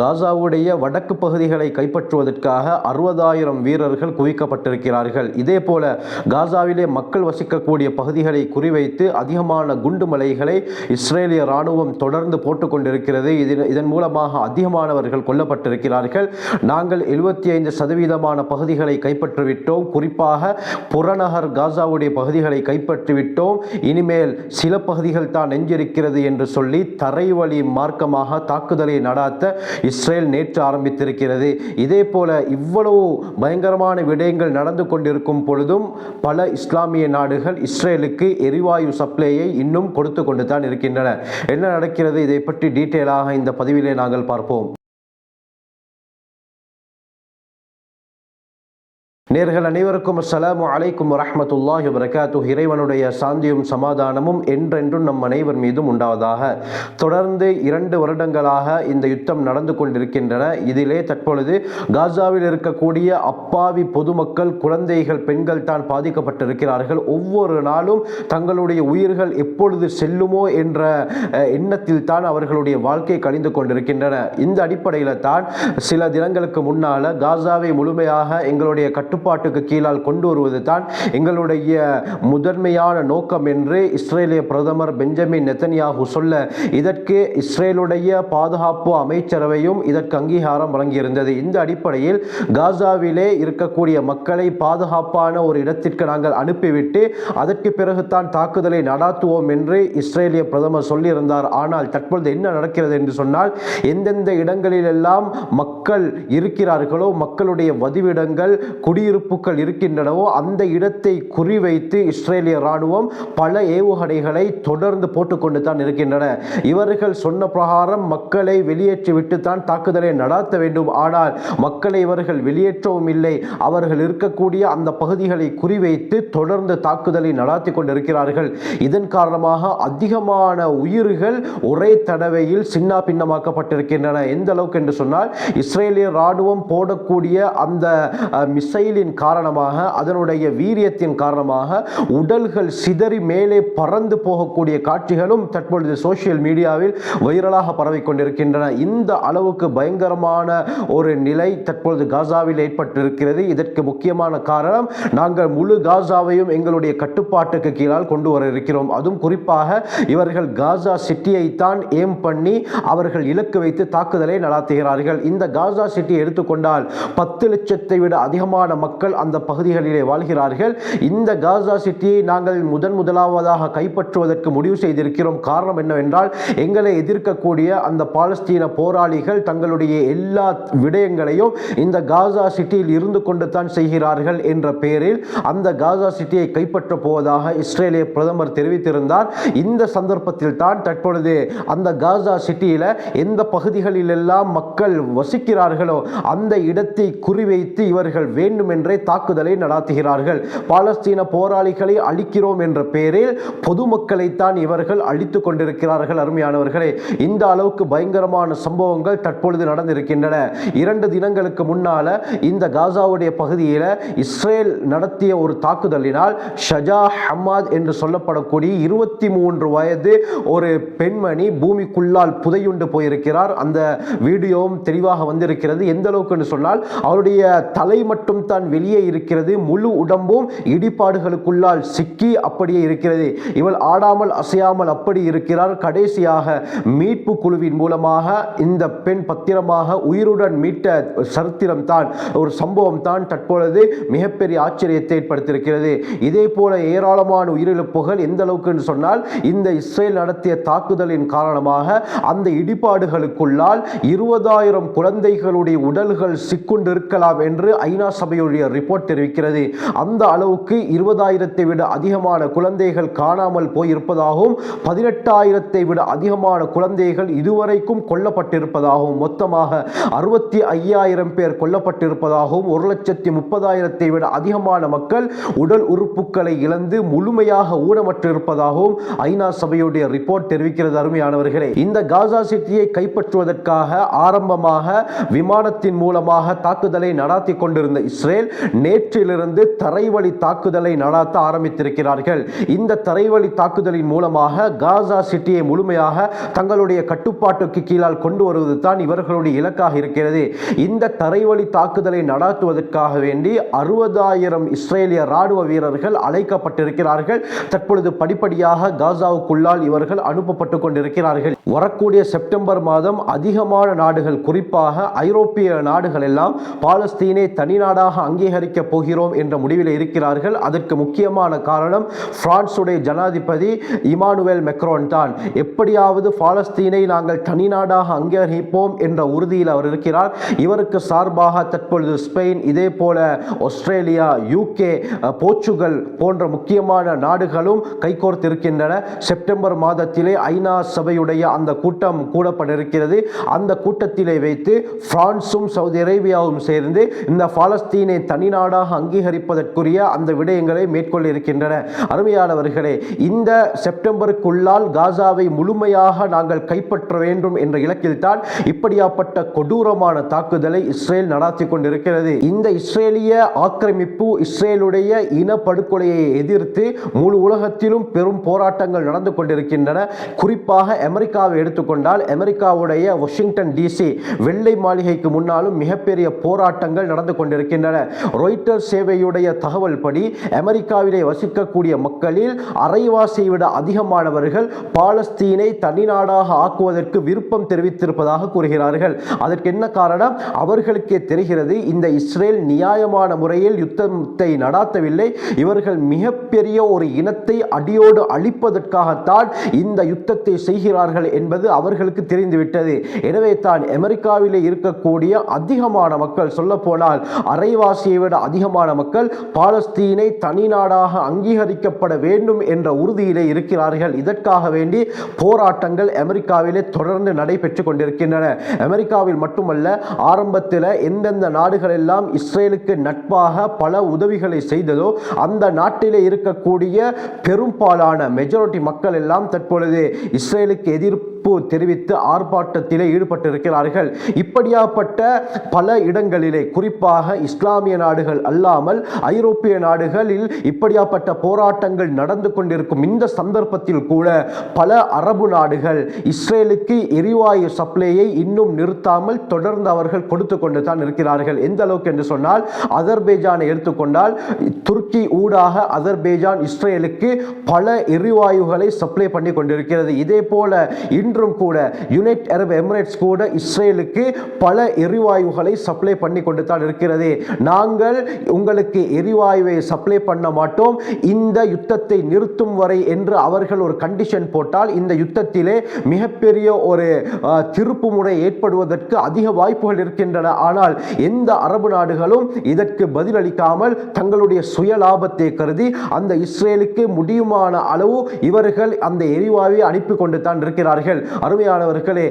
காசாவுடைய வடக்கு பகுதிகளை கைப்பற்றுவதற்காக அறுபதாயிரம் வீரர்கள் குவிக்கப்பட்டிருக்கிறார்கள். இதே போல காசாவிலே மக்கள் வசிக்கக்கூடிய பகுதிகளை குறிவைத்து அதிகமான குண்டு மலைகளை இஸ்ரேலிய ராணுவம் தொடர்ந்து போட்டுக்கொண்டிருக்கிறது. இதன் இதன் மூலமாக அதிகமானவர்கள் கொல்லப்பட்டிருக்கிறார்கள். நாங்கள் எழுபத்தி ஐந்து சதவீதமான பகுதிகளை கைப்பற்றிவிட்டோம். குறிப்பாக புறநகர் காசாவுடைய பகுதிகளை கைப்பற்றிவிட்டோம். இனிமேல் சில பகுதிகள் தான் நெஞ்சிருக்கிறது என்று சொல்லி தரைவழி மார்க்கமாக தாக்குதலை நடாத்த இஸ்ரேல் நேற்று ஆரம்பித்திருக்கிறது. இதே போல இவ்வளவு பயங்கரமான விடயங்கள் நடந்து கொண்டிருக்கும் பொழுதும் பல இஸ்லாமிய நாடுகள் இஸ்ரேலுக்கு எரிவாயு சப்ளையை இன்னும் கொடுத்து கொண்டு தான் இருக்கின்றன. என்ன நடக்கிறது? இதை பற்றி டீட்டெயிலாக இந்த பதிவிலே நாங்கள் பார்ப்போம். நேர்கள் அனைவருக்கும் அஸ்லாமு அலைக்கும் வரஹ்மத்துல்லாஹி வரகாத்து இறைவனுடைய சாந்தியும் சமாதானமும் என்றென்றும் நம் அனைவர் மீதும் உண்டாவதாக. தொடர்ந்து இரண்டு வருடங்களாக இந்த யுத்தம் நடந்து கொண்டிருக்கின்றன. இதிலே தற்பொழுது காசாவில் இருக்கக்கூடிய அப்பாவி பொதுமக்கள் குழந்தைகள் பெண்கள் தான் பாதிக்கப்பட்டிருக்கிறார்கள். ஒவ்வொரு நாளும் தங்களுடைய உயிர்கள் எப்பொழுது செல்லுமோ என்ற எண்ணத்தில் தான் அவர்களுடைய வாழ்க்கை கழிந்து கொண்டிருக்கின்றன. இந்த அடிப்படையில் தான் சில தினங்களுக்கு முன்னால் காசாவை முழுமையாக எங்களுடைய கட்டுப்பாட்டுக்கு கீழால் கொண்டு வருவது தான் எங்களுடைய முதன்மையான நோக்கம் என்று இஸ்ரேலிய பிரதமர் பெஞ்சமின் நெத்தன்யாகு சொல்ல இதற்கு இஸ்ரேலுடைய பாதுகாப்பு அமைச்சரவையும் இதற்கு அங்கீகாரம் வழங்கியிருந்தது. இந்த அடிப்படையில் காசாவிலே இருக்கக்கூடிய மக்களை பாதுகாப்பான ஒரு இடத்திற்கு நாங்கள் அனுப்பிவிட்டு அதற்கு பிறகுதான் தாக்குதலை நடாத்துவோம் என்று இஸ்ரேலிய பிரதமர் சொல்லியிருந்தார். ஆனால் தற்பொழுது என்ன நடக்கிறது என்று சொன்னால் எந்தெந்த இடங்களிலெல்லாம் மக்கள் இருக்கிறார்களோ மக்களுடைய வதிவிடங்கள் குடியிருப்புகள் இருக்கின்றனவோ அந்த இடத்தை குறிவைத்து இஸ்ரேலிய ராணுவம் பல ஏவுகணைகளை தொடர்ந்து போட்டுக்கொண்டு தான் இருக்கின்றன. இவர்கள் சொன்ன பிரகாரம் மக்களை வெளியேற்றி விட்டுத்தான் தாக்குதலை நடாத்த வேண்டும். ஆனால் மக்களை இவர்கள் வெளியேற்றவும் இல்லை. அவர்கள் இருக்கக்கூடிய அந்த பகுதிகளை குறிவைத்து தொடர்ந்து தாக்குதலை நடாத்தி கொண்டிருக்கிறார்கள். இதன் காரணமாக அதிகமான உயிர்கள் ஒரே தடவையில் சின்ன பின்னமாக்கப்பட்டிருக்கின்றன எந்த அளவுக்கு என்று சொன்னால் இஸ்ரேலிய ராணுவம் போடக்கூடிய அந்த அஹ், மிசைலின் காரணமாக அதனுடைய வீரியத்தின் காரணமாக உடல்கள் சிதறி மேலே பறந்து போகக்கூடிய காட்சிகளும் தற்பொழுது சோசியல் மீடியாவில் வைரலாக பரவிக் கொண்டிருக்கின்றன. இந்த அளவுக்கு பயங்கரமான ஒரு நிலை தற்பொழுது காசாவில் ஏற்பட்டிருக்கிறது. இதற்கு முக்கியமான காரணம் நாங்கள் முழு காசாவையும் எங்களுடைய கட்டுப்பாட்டுக்கு கீழால் கொண்டு வர இருக்கிறோம். அதுவும் குறிப்பாக இவர்கள் காசா சிட்டியை தான் ஏம் பண்ணி அவர்கள் இலக்கு வைத்து தாக்குதலை நடாத்துகிறார்கள். இந்த காசா சிட்டியை எடுத்துக்கொண்டால் பத்து லட்சத்தை விட அதிகமான மக்கள் அந்த பகுதிகளிலே வாழ்கிறார்கள். இந்த காசா சிட்டியை நாங்கள் முதன் முதலாவதாக கைப்பற்றுவதற்கு முடிவு செய்திருக்கிறோம். காரணம் என்னவென்றால் எங்களை எதிர்க்கக்கூடிய அந்த பாலஸ்தீன போராளிகள் தங்களுடைய எல்லா விடயங்களையும் இந்த காசா சிட்டியில் இருந்து கொண்டு தான் செய்கிறார்கள் என்ற பெயரில் அந்த காசா சிட்டியை கைப்பற்ற போவதாக இஸ்ரேலிய பிரதமர் தெரிவித்திருந்தார். இந்த சந்தர்ப்பத்தில் தான் தற்பொழுது அந்த காசா சிட்டியில எந்த பகுதிகளில் எல்லாம் மக்கள் வசிக்கிறார்களோ அந்த இடத்தை குறிவைத்து இவர்கள் வேண்டும் என்றே தாக்குதலை நடாத்துகிறார்கள். பாலஸ்தீன போராளிகளை அழிக்கிறோம் என்ற பெயரில் பொதுமக்களைத்தான் இவர்கள் அழித்து கொண்டிருக்கிறார்கள் அருமையானவர்களே. இந்த அளவுக்கு பயங்கரமான சம்பவங்கள் தற்பொழுது நடந்திருக்கின்றன. இரண்டு தினங்களுக்கு முன்னால இந்த காசாவுடைய பகுதியில் இஸ்ரேல் நடத்திய ஒரு தாக்குதலினால் ஷஜா ஹமாத் என்று சொல்லப்படக்கூடிய இருபத்தி மூன்று வயது ஒரு பெண்மணி பூமிக்குள்ளால் புதையுண்டு போயிருக்கிறார். அந்த வீடியோவும் தெளிவாக வந்திருக்கிறது. எந்த அளவுக்கு சொன்னால் அவருடைய தலை மட்டும் தான் வெளியே இருக்கிறது. முழு உடம்பும் இடிபாடுகளுக்குள்ளால் சிக்கி அப்படியே இருக்கிறது. இவள் ஆடாமல் அசையாமல் அப்படி இருக்கிறார். கடைசியாக மீட்பு குழுவின் மூலமாக இந்த பெண் பத்திரமாக உயிருடன் மீட்ட சரித்திரம் தான் ஒரு சம்பவம் தான் தற்பொழுது மிகப்பெரிய ஆச்சரியத்தை ஏற்படுத்தியிருக்கிறது. இதே போல ஏராளமான உயிரிழப்புகள் எந்த அளவுக்கு என்று சொன்னால் இந்த இஸ்ரேல் நடத்திய தாக்குதலின் காரணமாக அந்த இடிபாடுகளுக்குள்ளால் இருபதாயிரம் குழந்தைகளுடைய உடல்கள் சிக்குண்டிருக்கலாம் என்று ஐநா சபையுடைய ரிப்போர்ட் தெரிவிக்கிறது. அந்த அளவுக்கு இருபதாயிரத்தை விட அதிகமான குழந்தைகள் காணாமல் போயிருப்பதாகவும் பதினெட்டாயிரத்தை விட அதிகமான குழந்தைகள் இதுவரைக்கும் கொல்லப்பட்டிருப்பதாகவும் மொத்தமாக அறுபத்தி ஐயாயிரம் பேர் கொல்லப்பட்டிருப்பதாகவும் ஒரு லட்சத்தி முப்பதாயிரத்தை விட அதிகமான மக்கள் உடல் உறுப்புகளை இழந்து முழுமையாக ஊனமற்றிருப்பதாகவும் ஐநா சபையுடைய ரிப்போர்ட் தெரிவிக்கிறது அருமையானவர்களே. இந்த காசா சிட்டியை கைப்பற்றுவதற்காக ஆரம்பமாக விமானத்தின் மூலமாக தாக்குதலை நடாத்தி கொண்டிருந்த இஸ்ரேல் மேல் நேற்றிலிருந்து தரைவழி தாக்குதலை நடாத்த ஆரம்பித்திருக்கிறார்கள். இந்த தரைவழி தாக்குதலின் மூலமாக காசா சிட்டியை முழுமையாக தங்களுடைய கட்டுப்பாட்டுக்கு கீழால் கொண்டு வருவது தான் இவர்களுடைய இலக்காக இருக்கிறது. இந்த தரைவழி தாக்குதலை நடாத்துவதற்காக வேண்டி அறுபதாயிரம் இஸ்ரேலிய ராணுவ வீரர்கள் அழைக்கப்பட்டிருக்கிறார்கள். தற்பொழுது படிப்படியாக காசாவுக்குள்ளால் இவர்கள் அனுப்பப்பட்டு கொண்டிருக்கிறார்கள். வரக்கூடிய செப்டம்பர் மாதம் அதிகமான நாடுகள் குறிப்பாக ஐரோப்பிய நாடுகள் எல்லாம் பாலஸ்தீனை தனிநாடாக அங்கீகரிக்கப் அங்கீகரிக்க போகிறோம் என்ற முடிவில் இருக்கிறார்கள். அதற்கு முக்கியமான காரணம் பிரான்சுடைய ஜனாதிபதி இமானுவேல் மெக்ரோன் தான். எப்படியாவது பாலஸ்தீனை நாங்கள் தனி நாடாக அங்கீகரிப்போம் என்ற உறுதியில் அவர் இருக்கிறார். இவருக்கு சார்பாக தற்பொழுது ஸ்பெயின் இதே போல ஆஸ்திரேலியா யூகே போர்ச்சுகல் போன்ற முக்கியமான நாடுகளும் கைகோர்த்திருக்கின்றன. செப்டம்பர் மாதத்திலே ஐநா சபையுடைய அந்த கூட்டம் கூடப்படிருக்கிறது அந்த கூட்டத்திலே வைத்து பிரான்சும் சவுதி அரேபியாவும் சேர்ந்து இந்த பாலஸ்தீனை தனிநாடாக அங்கீகரிப்பதற்குரிய அந்த விடயங்களை மேற்கொள்ள இருக்கின்றன அருமையானவர்களே இந்த செப்டம்பருக்குள்ளால் காசாவை முழுமையாக நாங்கள் கைப்பற்ற வேண்டும் என்ற இலக்கில்தான் இப்படியாப்பட்ட கொடூரமான தாக்குதலை இஸ்ரேல் நடாத்தி கொண்டிருக்கிறது. இந்த இஸ்ரேலிய ஆக்கிரமிப்பு இஸ்ரேலுடைய இனப்படுகொலையை எதிர்த்து முழு உலகத்திலும் பெரும் போராட்டங்கள் நடந்து கொண்டிருக்கின்றன. குறிப்பாக அமெரிக்காவை எடுத்துக்கொண்டால் அமெரிக்காவுடைய வாஷிங்டன் டிசி வெள்ளை மாளிகைக்கு முன்னாலும் மிகப்பெரிய போராட்டங்கள் நடந்து கொண்டிருக்கின்றன. ரொய்ட்டர் சேவையுடைய தகவல் படி அமெரிக்காவிலே வசிக்கக்கூடிய மக்களில் அரைவாசியை விட அதிகமானவர்கள் பாலஸ்தீனை தனிநாடாக ஆக்குவதற்கு விருப்பம் தெரிவித்திருப்பதாக கூறுகிறார்கள். அதற்கு என்ன காரணம்? அவர்களுக்கே தெரிகிறது இந்த இஸ்ரேல் நியாயமான முறையில் யுத்தத்தை நடாத்தவில்லை. இவர்கள் மிகப்பெரிய ஒரு இனத்தை அடியோடு அழிப்பதற்காகத்தான் இந்த யுத்தத்தை செய்கிறார்கள் என்பது அவர்களுக்கு தெரிந்துவிட்டது. எனவே தான் அமெரிக்காவிலே இருக்கக்கூடிய அதிகமான மக்கள் சொல்ல போனால் அரைவாசியை விட அதிகமான மக்கள் பாலஸ்தீனை தனி நாடாக அங்கீகரிக்கப்பட வேண்டும் என்ற உறுதியிலே இருக்கிறார்கள். இதற்காக வேண்டி போராட்டங்கள் அமெரிக்காவிலே தொடர்ந்து நடைபெற்று கொண்டிருக்கின்றன. அமெரிக்காவில் மட்டுமல்ல ஆரம்பத்தில் எந்தெந்த நாடுகள் எல்லாம் இஸ்ரேலுக்கு நட்பாக பல உதவிகளை செய்ததோ அந்த நாட்டிலே இருக்கக்கூடிய பெரும்பாலான மெஜாரிட்டி மக்கள் எல்லாம் தற்பொழுது இஸ்ரேலுக்கு எதிர்ப்பு தெரிவித்து ஆர்ப்பாட்டத்திலே ஈடுபட்டிருக்கிறார்கள். இப்படியாப்பட்ட பல இடங்களிலே குறிப்பாக இஸ்லாமிய நாடுகள் அல்லாமல் ஐரோப்பிய நாடுகளில் இப்படியாப்பட்ட போராட்டங்கள் நடந்து கொண்டிருக்கும் இந்த சந்தர்ப்பத்தில் கூட பல அரபு நாடுகள் இஸ்ரேலுக்கு எரிவாயு சப்ளையை இன்னும் நிறுத்தாமல் தொடர்ந்து அவர்கள் கொடுத்து கொண்டு தான் இருக்கிறார்கள். எந்த அளவுக்கு என்று சொன்னால் அதர்பேஜானை எடுத்துக்கொண்டால் துருக்கி ஊடாக அதர்பேஜான் இஸ்ரேலுக்கு பல எரிவாயுகளை சப்ளை பண்ணி கொண்டிருக்கிறது. இதே போல இன்று இன்றும் கூட யுனைட் அரப் எமிரேட்ஸ் கூட இஸ்ரேலுக்கு பல எரிவாயுகளை சப்ளை பண்ணி கொண்டு தான் இருக்கிறது. நாங்கள் உங்களுக்கு எரிவாயுவை சப்ளை பண்ண மாட்டோம். இந்த யுத்தத்தை நிறுத்தும் வரை என்று அவர்கள் ஒரு கண்டிஷன் போட்டால் இந்த யுத்தத்திலே மிகப்பெரிய ஒரு திருப்பு முறை ஏற்படுவதற்கு அதிக வாய்ப்புகள் இருக்கின்றன. ஆனால் எந்த அரபு நாடுகளும் இதற்கு பதிலளிக்காமல் தங்களுடைய சுய லாபத்தை கருதி அந்த இஸ்ரேலுக்கு முடியுமான அளவு இவர்கள் அந்த எரிவாயுவை அனுப்பி கொண்டு தான் இருக்கிறார்கள். அருமையானவர்களே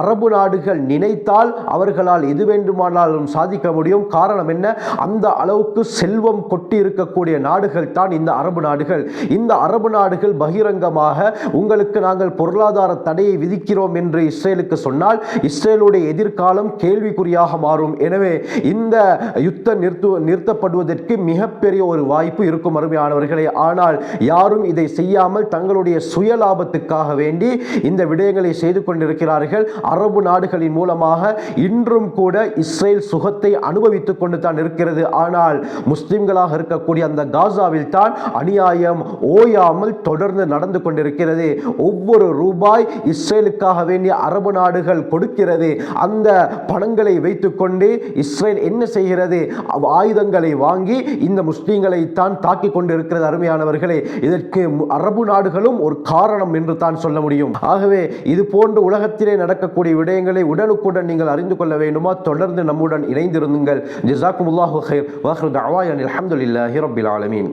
அரபு நாடுகள் நினைத்தால் அவர்களால் எது வேண்டுமானாலும் சாதிக்க முடியும். காரணம் என்ன? அந்த அளவுக்கு செல்வம் கொட்டி இருக்கக்கூடிய நாடுகள் தான் இந்த அரபு நாடுகள். இந்த அரபு நாடுகள் பகிரங்கமாக உங்களுக்கு நாங்கள் பொருளாதார தடையை விதிக்கிறோம் என்று இஸ்ரேலுக்கு சொன்னால் இஸ்ரேலுடைய எதிர்காலம் கேள்விக்குறியாக மாறும். எனவே இந்த யுத்தம் நிறுத்து நிறுத்தப்படுவதற்கு மிகப்பெரிய ஒரு வாய்ப்பு இருக்கும் அருமையானவர்களே. ஆனால் யாரும் இதை செய்யாமல் தங்களுடைய சுய லாபத்துக்காக வேண்டி இந்த விடயங்களை செய்து கொண்டிருக்கிறார்கள். அரபு நாடுகளின் மூலமாக இன்றும் கூட இஸ்ரேல் சுகத்தை அனுபவித்துக் கொண்டு தான் இருக்கிறது. ஆனால் முஸ்லிம்களாக இருக்கக்கூடிய அந்த காசாவில் தான் அநியாயம் ஓயாமல் தொடர்ந்து நடந்து கொண்டிருக்கிறது. ஒவ்வொரு ரூபாய் இஸ்ரேலுக்காக வேண்டிய அரபு நாடுகள் கொடுக்கிறது. அந்த பணங்களை வைத்துக்கொண்டு இஸ்ரேல் என்ன செய்கிறது? அவ் ஆயுதங்களை வாங்கி இந்த முஸ்லீம்களை தான் தாக்கி கொண்டிருக்கிறது. அருமையானவர்களே இதற்கு மு- அரபு நாடுகளும் ஒரு காரணம் என்று தான் சொல்ல முடியும். ஆகவே இது போன்று உலகத்திலே நடக்கக்கூடிய விடயங்களை உடனுக்குடன் நீங்கள் அறிந்து கொள்ள வேண்டுமா? தொடர்ந்து நம்முடன் இணைந்திருந்துங்கள் ஜிசாக்குமுல்லாஹு ஹைர் வாஹ்ரு தஅவாயன் அலமதுல்லாஹி ரபில் ஆலமீன்.